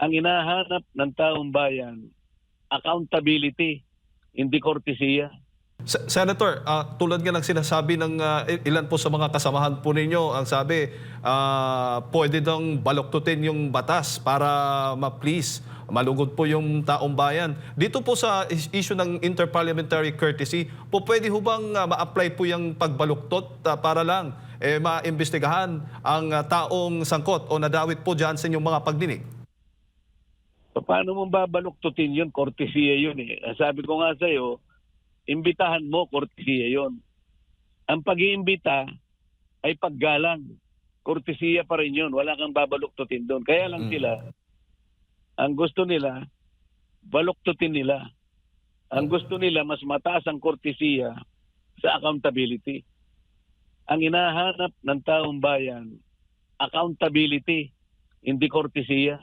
Ang inahanap ng taong bayan, accountability, hindi kortesiya. Se- Senator, ah, tulad nga ng sinasabi ng il- ilan po sa mga kasamahan po ninyo, ang sabi, ah, pwede daw baloktutin yung batas para ma-please, malugod po yung taong bayan. Dito po sa is- issue ng interparliamentary courtesy, po pwede ho bang ah, ma-apply po yung pagbaluktot ah, para lang eh, maimbestigahan ang ah, taong sangkot o nadawit po dyan sa inyong mga pagdinig? So, paano mo babaluktutin yun? Kortesiya yun eh. Sabi ko nga sa'yo, imbitahan mo, kortesiya yun. Ang pag-iimbita ay paggalang. Kortesiya pa rin yun. Wala kang babaluktutin doon. Kaya lang Mm. sila, ang gusto nila, baluktutin nila. Ang gusto nila, mas mataas ang kortesiya sa accountability. Ang inahanap ng taong bayan, accountability, hindi kortesiya.